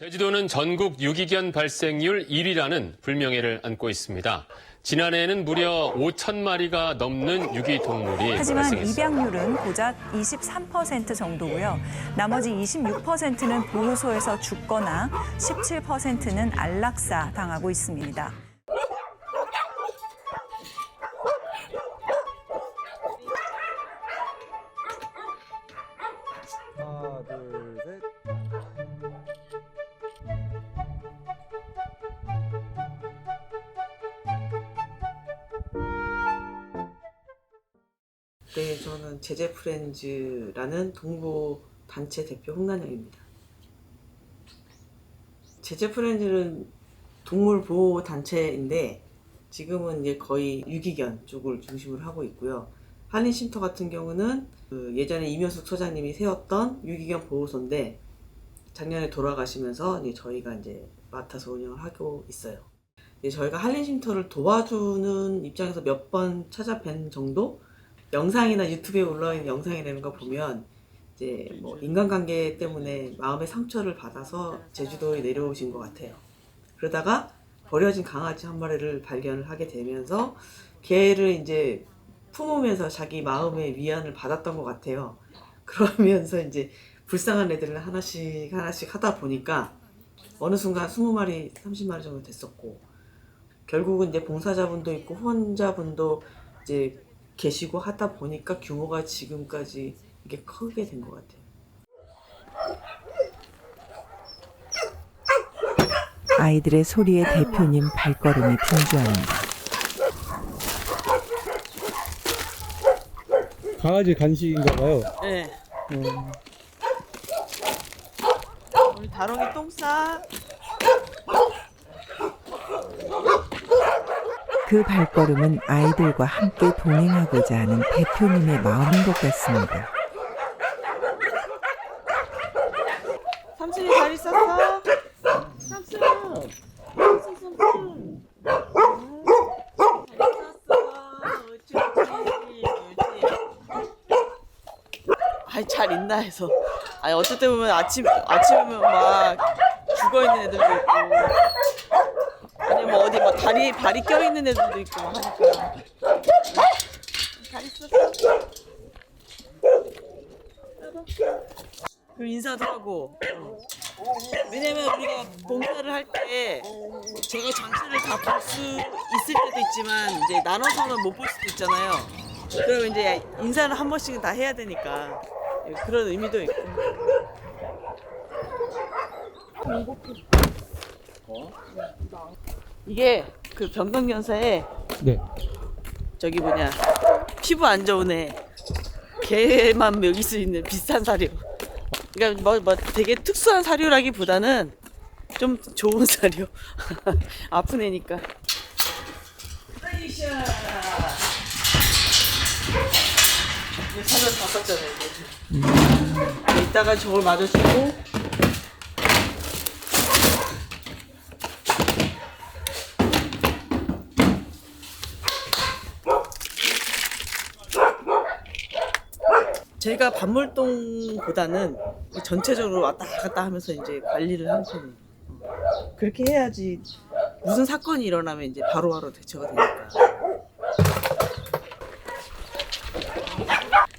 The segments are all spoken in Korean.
제주도는 전국 유기견 발생률 1위라는 불명예를 안고 있습니다. 지난해에는 무려 5천 마리가 넘는 유기동물이 하지만 발생했습니다. 입양률은 고작 23% 정도고요. 나머지 26%는 보호소에서 죽거나 17%는 안락사 당하고 있습니다. 네, 저는 제제 프렌즈라는 동부 단체 대표 홍난영입니다. 제제 프렌즈는 동물 보호 단체인데 지금은 이제 거의 유기견 쪽을 중심으로 하고 있고요. 한인 쉼터 같은 경우는 그 예전에 이면숙 소장님이 세웠던 유기견 보호소인데 작년에 돌아가시면서 이제 저희가 이제 맡아서 운영을 하고 있어요. 이제 저희가 한림쉼터를 도와주는 입장에서 몇 번 찾아뵌 정도 영상이나 유튜브에 올라와 있는 영상이라는 거 보면 이제 뭐 인간관계 때문에 마음의 상처를 받아서 제주도에 내려오신 것 같아요. 그러다가 버려진 강아지 한 마리를 발견을 하게 되면서 걔를 이제 품으면서 자기 마음의 위안을 받았던 것 같아요. 그러면서 이제 불쌍한 애들을 하나씩 하나씩 하다 보니까 어느 순간 20마리, 30마리 정도 됐었고 결국은 이제 봉사자분도 있고 후원자분도 이제 계시고 하다 보니까 규모가 지금까지 이게 크게 된 것 같아요. 아이들의 소리에 대표님 발걸음이 분주합니다. 강아지 간식인가 봐요. 네. 음, 우리 다롱이 똥 싸. 그 발걸음은 아이들과 함께 동행하고자 하는 대표님의 마음인 것 같습니다. 삼촌이 잘 있었어? 삼촌. 삼촌, 삼촌. 아이 잘 있나 해서 아니 어쩔 때 보면 아침 아침이면 막 죽어 있는 애들도 있고 뭐 어디 막 다리 발이 껴 있는 애들도 있고 막 하니까 잘 있었어? 그럼 인사도 하고 왜냐면 우리가 봉사를 할 때 제가 장치를 다 볼 수 있을 때도 있지만 이제 나눠서는 못 볼 수도 있잖아요. 그러면 이제 인사를 한 번씩은 다 해야 되니까 예, 그런 의미도 있고. 이게 그 병강견사에 네. 저기 뭐냐 피부 안 좋은 애 개만 먹일 수 있는 비싼 사료. 그러니까 뭐, 뭐 되게 특수한 사료라기보다는 좀 좋은 사료. 아픈 애니까. 사료 다 썼잖아요. 이제. 이따가 저걸 맞아주고 제가 반몰동보다는 전체적으로 왔다 갔다 하면서 이제 관리를 하는 편이에요. 어. 그렇게 해야지 무슨 사건이 일어나면 이제 바로바로 대처가 되니까.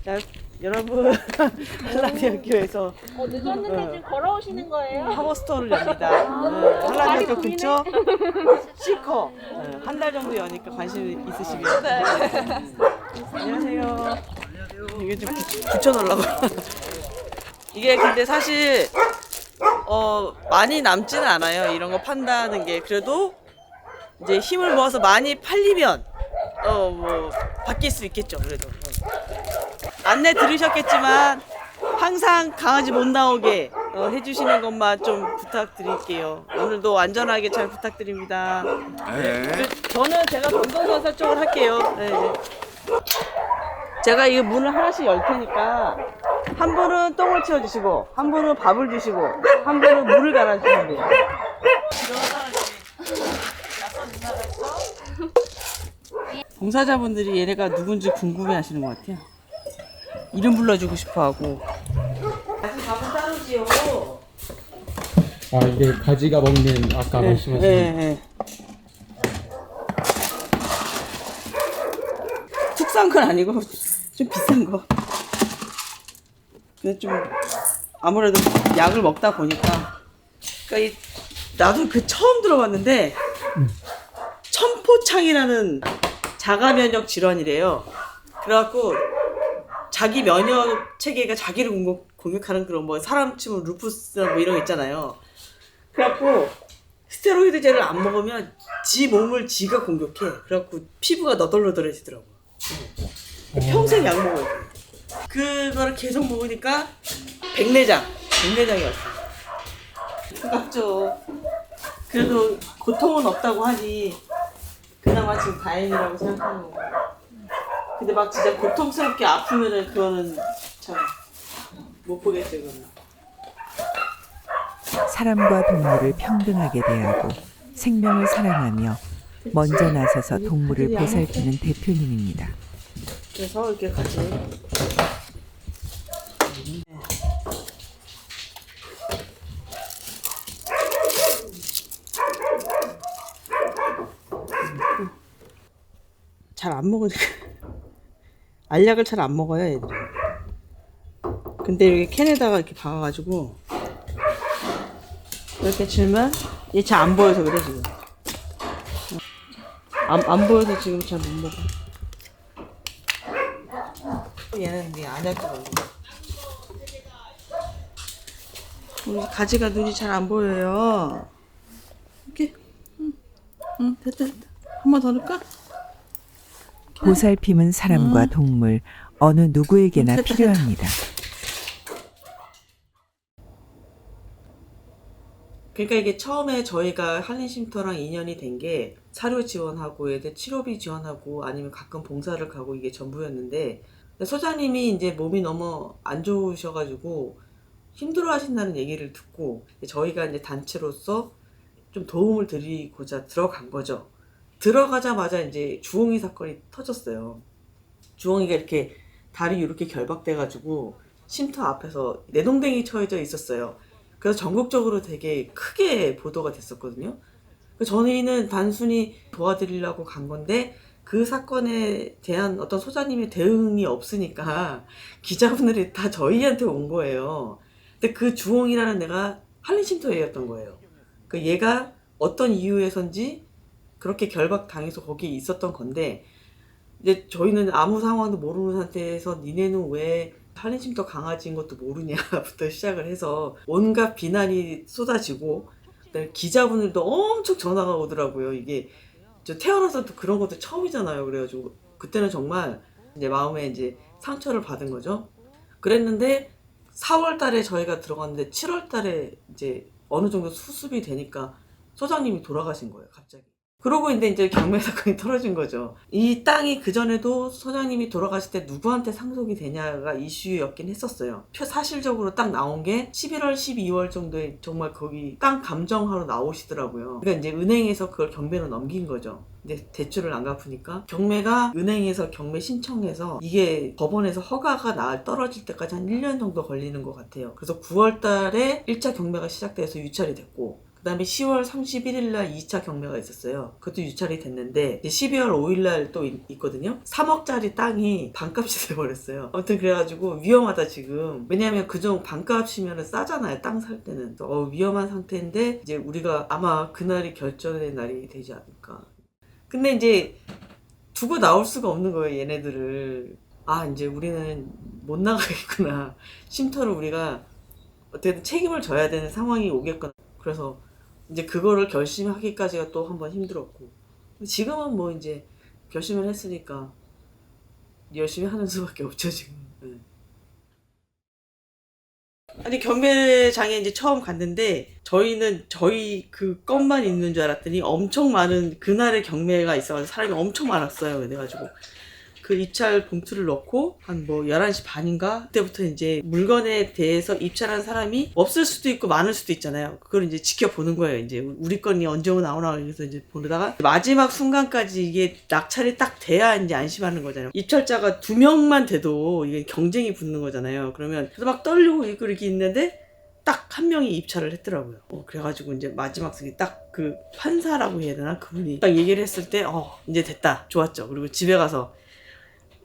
자, 여러분 한라대학교에서 어, 늦었는데 지금 걸어오시는 거예요? 하버스토어를 엽니다. 네, 한라대학교 근처 시커 한달 정도 여니까 관심 있으시면 네. 안녕하세요. 이게 좀 붙- 붙여놓으려고. 이게 근데 사실 어 많이 남지는 않아요. 이런 거 판다는 게 그래도 이제 힘을 모아서 많이 팔리면 어 뭐 바뀔 수 있겠죠. 그래도 어. 안내 들으셨겠지만 항상 강아지 못 나오게 어, 해주시는 것만 좀 부탁드릴게요. 오늘도 안전하게 잘 부탁드립니다. 네. 그, 저는 제가 변동선사 쪽을 할게요. 네. 제가 이 문을 하나씩 열 테니까 한 분은 똥을 치워주시고 한 분은 밥을 주시고 한 분은 물을 갈아주시면 돼요. 봉사자분들이 얘네가 누군지 궁금해 하시는 것 같아요. 이름 불러주고 싶어 하고. 아직 밥은 따로지요. 아 이게 가지가 먹는 아까 말씀하신 예, 예. 특수한 건 아니고 좀 비싼 거. 근데 좀 아무래도 약을 먹다 보니까 그러니까 이, 나도 그 처음 들어봤는데 천포창이라는 자가 면역 질환이래요. 그래갖고 자기 면역 체계가 자기를 공격, 공격 하는 그런 뭐 사람 치면 루푸스나 뭐 이런 거 있잖아요. 그래갖고 스테로이드제를 안 먹으면 지 몸을 지가 공격해. 그래갖고 피부가 너덜너덜해지더라고. 평생 약 먹어야 돼. 그거를 계속 먹으니까 백내장, 백내장이 왔어. 안타깝죠. 그래도 고통은 없다고 하니 그나마 지금 다행이라고 생각하는 거. 근데 막 진짜 고통스럽게 아프면은 그거는 참 못 보겠죠, 그거는. 사람과 동물을 평등하게 대하고 생명을 사랑하며 먼저 나서서 동물을 보살피는 대표님입니다. 그래서 이렇게 같이. 잘 안 먹으니까. 알약을 잘 안 먹어요 애들이 근데 여기 캔에다가 이렇게 박아가지고 이렇게 치면 얘 잘 안 보여서 그래 지금 안, 안 보여서 지금 잘 못 먹어 얘는 이게 안약도 우리 가지가 눈이 잘 안 보여요. 이렇게, 응, 응, 됐다, 됐다. 한 번 더 넣을까? 보살핌은 사람과 동물 어느 누구에게나. 필요합니다. 그러니까 이게 처음에 저희가 한림쉼터랑 인연이 된 게 사료 지원하고 애들 치료비 지원하고 아니면 가끔 봉사를 가고 이게 전부였는데 소장님이 이제 몸이 너무 안 좋으셔가지고 힘들어 하신다는 얘기를 듣고 저희가 이제 단체로서 좀 도움을 드리고자 들어간 거죠. 들어가자마자 이제 주홍이 사건이 터졌어요. 주홍이가 이렇게 다리 이렇게 결박돼가지고 쉼터 앞에서 내동댕이 처해져 있었어요. 그래서 전국적으로 되게 크게 보도가 됐었거든요. 그 저희는 단순히 도와드리려고 간 건데 그 사건에 대한 어떤 소장님의 대응이 없으니까 기자분들이 다 저희한테 온 거예요. 근데 그 주홍이라는 애가 한림쉼터였던 거예요. 그 얘가 어떤 이유에선지 그렇게 결박 당해서 거기에 있었던 건데 이제 저희는 아무 상황도 모르는 상태에서 니네는 왜 한림쉼터 강아지인 것도 모르냐부터 시작을 해서 온갖 비난이 쏟아지고 기자분들도 엄청 전화가 오더라고요. 이게 저 태어나서도 그런 것도 처음이잖아요. 그래가지고 그때는 정말 이제 마음에 이제 상처를 받은 거죠. 그랬는데 4월 달에 저희가 들어갔는데 7월 달에 이제 어느 정도 수습이 되니까 소장님이 돌아가신 거예요, 갑자기. 그러고 이제 이제 경매 사건이 터진 거죠. 이 땅이 그전에도 소장님이 돌아가실 때 누구한테 상속이 되냐가 이슈였긴 했었어요. 표 사실적으로 딱 나온 게 11월, 12월 정도에 정말 거기 땅 감정하러 나오시더라고요. 그러니까 이제 은행에서 그걸 경매로 넘긴 거죠. 근데 대출을 안 갚으니까 경매가 은행에서 경매 신청해서 이게 법원에서 허가가 나 떨어질 때까지 한 1년 정도 걸리는 것 같아요. 그래서 9월 달에 1차 경매가 시작돼서 유찰이 됐고 그 다음에 10월 31일 날 2차 경매가 있었어요. 그것도 유찰이 됐는데, 이제 12월 5일 날 또 있거든요? 3억짜리 땅이 반값이 돼버렸어요. 아무튼 그래가지고 위험하다 지금. 왜냐면 그중 반값이면 싸잖아요. 땅 살 때는. 어, 위험한 상태인데, 이제 우리가 아마 그날이 결전의 날이 되지 않을까. 근데 이제 두고 나올 수가 없는 거예요, 얘네들을. 아, 이제 우리는 못 나가겠구나. 쉼터를 우리가 어떻게든 책임을 져야 되는 상황이 오겠구나. 그래서 이제 그거를 결심하기까지가 또 한 번 힘들었고 지금은 뭐 이제 결심을 했으니까 열심히 하는 수밖에 없죠 지금. 네. 아니 경매장에 이제 처음 갔는데 저희는 저희 그 것만 있는 줄 알았더니 엄청 많은 그날의 경매가 있어가지고 사람이 엄청 많았어요. 그래가지고 그 입찰 봉투를 넣고 한 뭐 11시 반인가 그때부터 이제 물건에 대해서 입찰한 사람이 없을 수도 있고 많을 수도 있잖아요. 그걸 이제 지켜보는 거예요. 이제 우리 건이 언제 나오나 그래서 이제 보다가 마지막 순간까지 이게 낙찰이 딱 돼야 이제 안심하는 거잖아요. 입찰자가 두 명만 돼도 이게 경쟁이 붙는 거잖아요. 그러면 그래서 막 떨리고 있고 이렇게 있는데 딱한 명이 입찰을 했더라고요. 어, 그래가지고 이제 마지막 승이 딱 그 판사라고 해야 되나 그분이 딱 얘기를 했을 때 어 이제 됐다 좋았죠. 그리고 집에 가서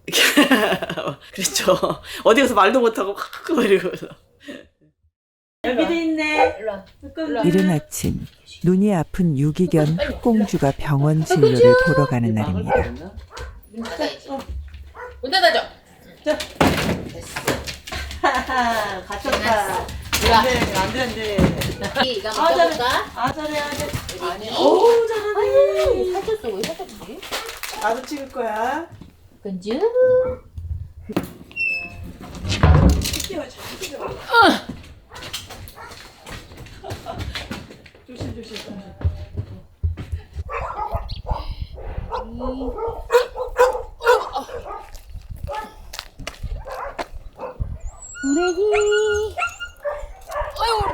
그랬죠. 어디 가서 말도 못하고 막 이러면서 여기도 있네. 이른 아침 눈이 아픈 유기견 흑공주가 병원 진료를 보러 가는 날입니다. 문 닫아줘. 갇혔다. 일로와. 안돼 안 돼 안 돼. 이거 아, 한번 잘해. 껴볼까? 아 잘해 아 잘해. 아니. 오 잘하네. 살쪘어. 왜 살쪘지? 나도 찍을 거야. 근지? 조심 조심.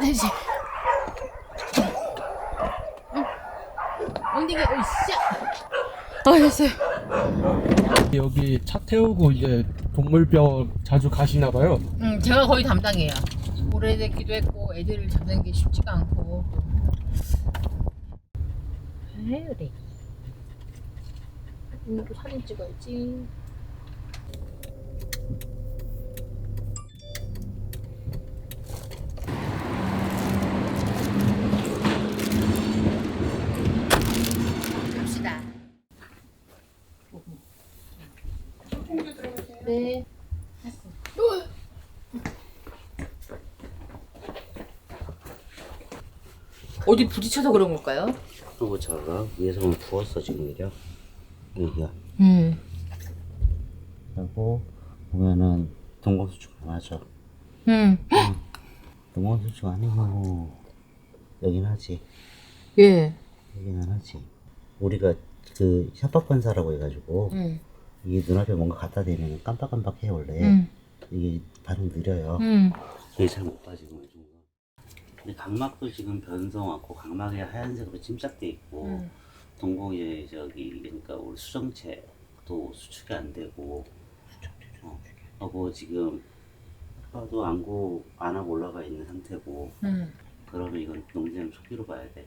으쌰. 아, 됐어요. 여기 차 태우고 이제 동물병 자주 가시나 봐요. 음, 제가 거의 담당이에요. 오래됐기도 했고, 애들을 잡는 게 쉽지가 않고. 그래. 이거 사진 찍어야지. 갑시다. 네. 어디 부딪혀서 그런 걸까요? 후보차가 위에서 보면 부었어 지금 이려 여기가 음. 그리고 보면은 동공수축 안 하죠 음. 동공수축 아니고 여긴 하지 예. 여긴 안 하지 우리가 그 협박반사라고 해가지고 음. 이게 눈앞에 뭔가 갖다 대면 깜빡깜빡해 원래 음. 이게 반응 느려요 음. 이게 잘못봐 지금 요즘 근데 각막도 지금 변성 왔고 각막이 하얀색으로 침착돼 있고 음. 동공이 저기 그러니까 우리 수정체도 수축이 안 되고 어, 하고 지금 봐도 안고 안 하고 올라가 있는 상태고 음. 그러면 이건 농장 초기로 봐야 돼.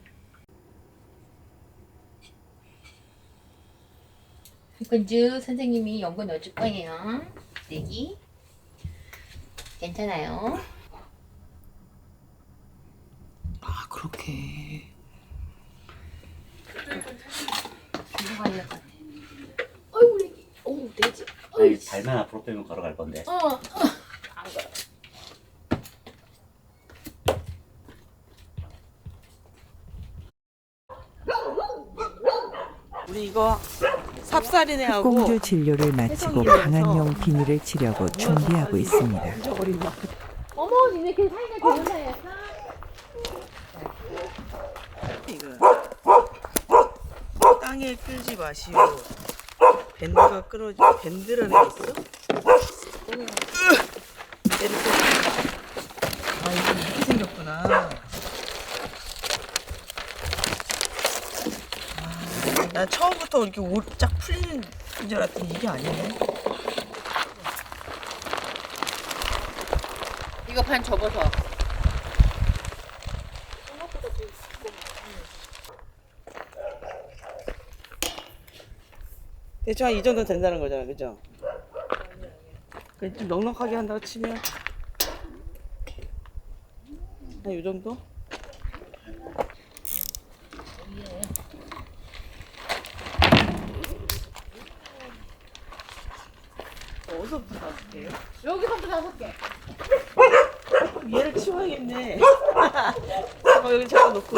근주 선생님이 연고 넣어줄 거예요. 내기. 괜찮아요. 아 그렇게. 들어가야 것 같아. 어이구, 내기. 오, 되지. 아니 발만 앞으로 빼면 걸어갈 건데. 어, 어. 안 걸어. 우리 이거 삽살이네하고 흑공주 진료를 마치고 방한용 비닐을 치려고 준비하고 있습니다. 어머, 니네 그 사이가 좋은? 이거 땅에 끌지 마시오. 밴드가 끊어지 밴드라는 게 있어? 이렇게 아 이게 이렇게 생겼구나. 아, 난 처음부터 이렇게 옷쫙 풀리는 줄 알았더니 이게 아니네. 이거 반 접어서. 대충 한 이 정도 된다는 거잖아, 그죠? 그좀 넉넉하게 한다고 치면 한 이 정도? 어디서부터 다섯 개요? 여기서부터 다섯 개. 얘를 치워야겠네. 잠깐 여기 잠깐 놓고.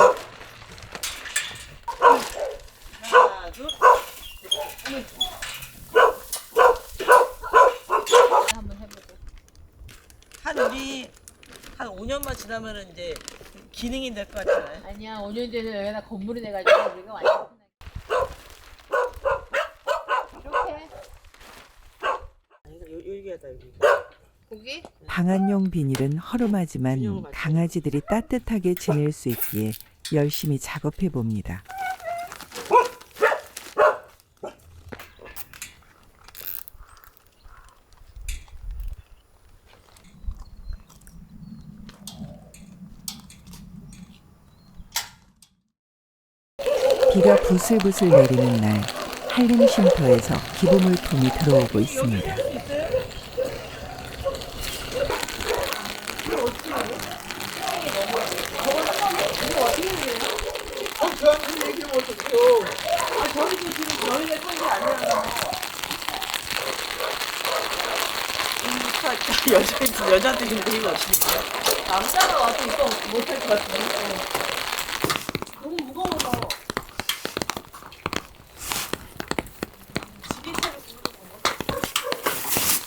하나, 둘. 한번 해보고. 한 우리 한 5년만 지나면은 이제 기능이 될 것 같잖아요. 아니야, 5년 전에 여기다 건물이 돼가지고 우리가 완전 방한용 비닐은 허름하지만 강아지들이 따뜻하게 지낼 수 있기에 열심히 작업해 봅니다. 비가 부슬부슬 내리는 날 한림쉼터에서 기부 물품이 들어오고 있습니다. 여자 여자들인데 이거 어떻게 남자가 와서 이거 못할 것 같은데. 너무 무거워서.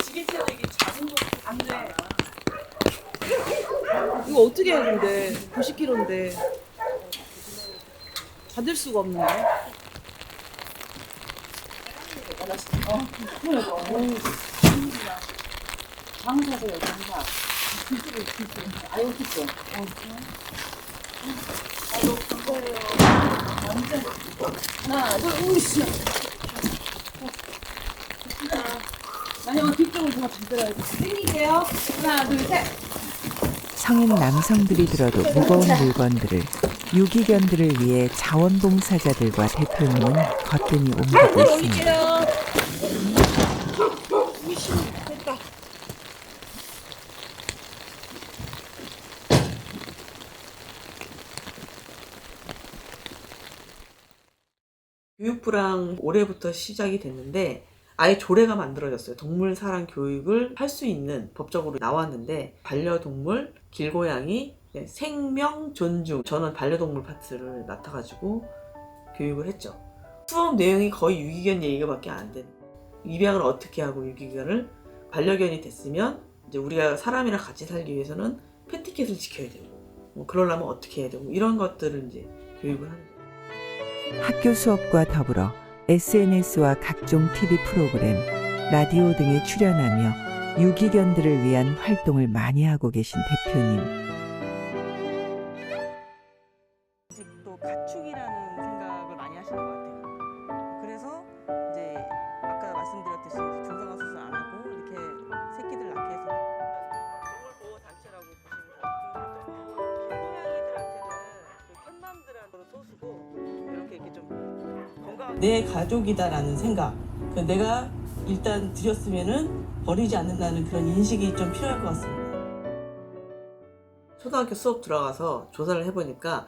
지게차로 이게 작은 거안 돼. 이거 어떻게 해 근데 90kg인데 받을 수가 없는데. 성인 남성들이 들어도 무거운 물건들을 유기견들을 위해 자원봉사자들과 대표님은 거뜬히 옮기고 있습니다. 교육부랑 올해부터 시작이 됐는데 아예 조례가 만들어졌어요. 동물 사랑 교육을 할 수 있는 법적으로 나왔는데 반려동물, 길고양이, 네, 생명 존중. 저는 반려동물 파트를 맡아가지고 교육을 했죠. 수업 내용이 거의 유기견 얘기가밖에 안 되는. 입양을 어떻게 하고 유기견을 반려견이 됐으면 이제 우리가 사람이랑 같이 살기 위해서는 패티켓을 지켜야 되고 뭐 그러려면 어떻게 해야 되고 이런 것들을 이제 교육을 하는 거예요. 학교 수업과 더불어 SNS와 각종 TV 프로그램, 라디오 등에 출연하며 유기견들을 위한 활동을 많이 하고 계신 대표님. 아직도 가축이라는 내 가족이다라는 생각 그 내가 일단 드렸으면은 버리지 않는다는 그런 인식이 좀 필요할 것 같습니다. 초등학교 수업 들어가서 조사를 해보니까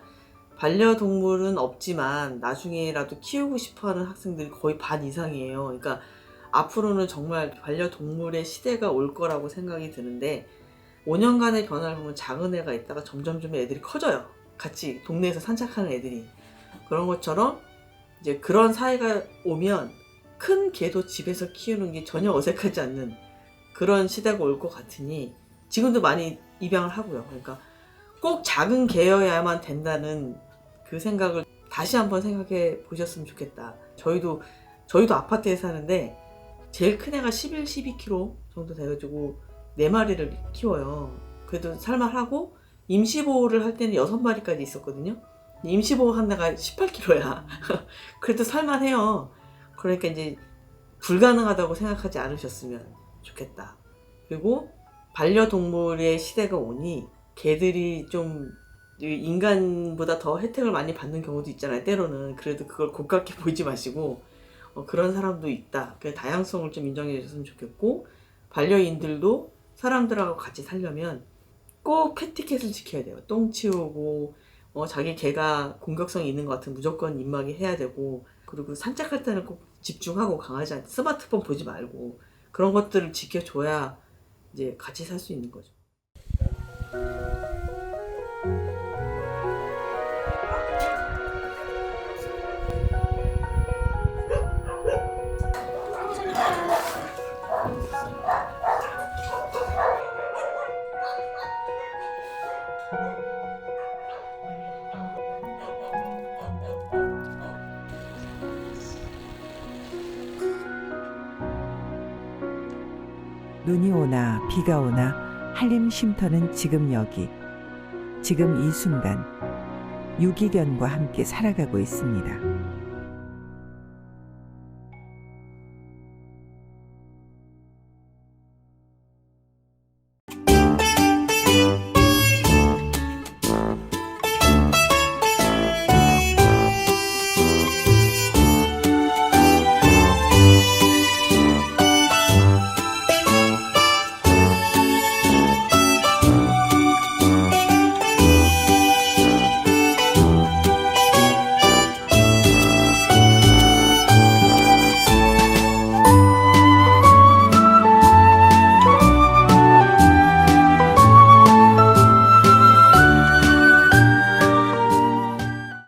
반려동물은 없지만 나중에라도 키우고 싶어 하는 학생들이 거의 반 이상이에요. 그러니까 앞으로는 정말 반려동물의 시대가 올 거라고 생각이 드는데 5년간의 변화를 보면 작은 애가 있다가 점점점 애들이 커져요. 같이 동네에서 산책하는 애들이 그런 것처럼 이제 그런 사회가 오면 큰 개도 집에서 키우는 게 전혀 어색하지 않는 그런 시대가 올 것 같으니 지금도 많이 입양을 하고요. 그러니까 꼭 작은 개여야만 된다는 그 생각을 다시 한번 생각해 보셨으면 좋겠다. 저희도 저희도 아파트에 사는데 제일 큰 애가 11, 12kg 정도 돼가지고 네 마리를 키워요. 그래도 살만하고 임시 보호를 할 때는 여섯 마리까지 있었거든요. 임시보호 한 애가 18kg야. 그래도 살만해요. 그러니까 이제 불가능하다고 생각하지 않으셨으면 좋겠다. 그리고 반려동물의 시대가 오니 개들이 좀 인간보다 더 혜택을 많이 받는 경우도 있잖아요. 때로는 그래도 그걸 고깝게 보지 마시고 어, 그런 사람도 있다. 그 다양성을 좀 인정해 주셨으면 좋겠고 반려인들도 사람들하고 같이 살려면 꼭 패티켓을 지켜야 돼요. 똥 치우고 어, 자기 개가 공격성이 있는 것 같으면 무조건 입마개 해야 되고 그리고 산책할 때는 꼭 집중하고 강아지한테 스마트폰 보지 말고 그런 것들을 지켜줘야 이제 같이 살 수 있는 거죠. 비가 오나 한림 쉼터는 지금 여기, 지금 이 순간 유기견과 함께 살아가고 있습니다.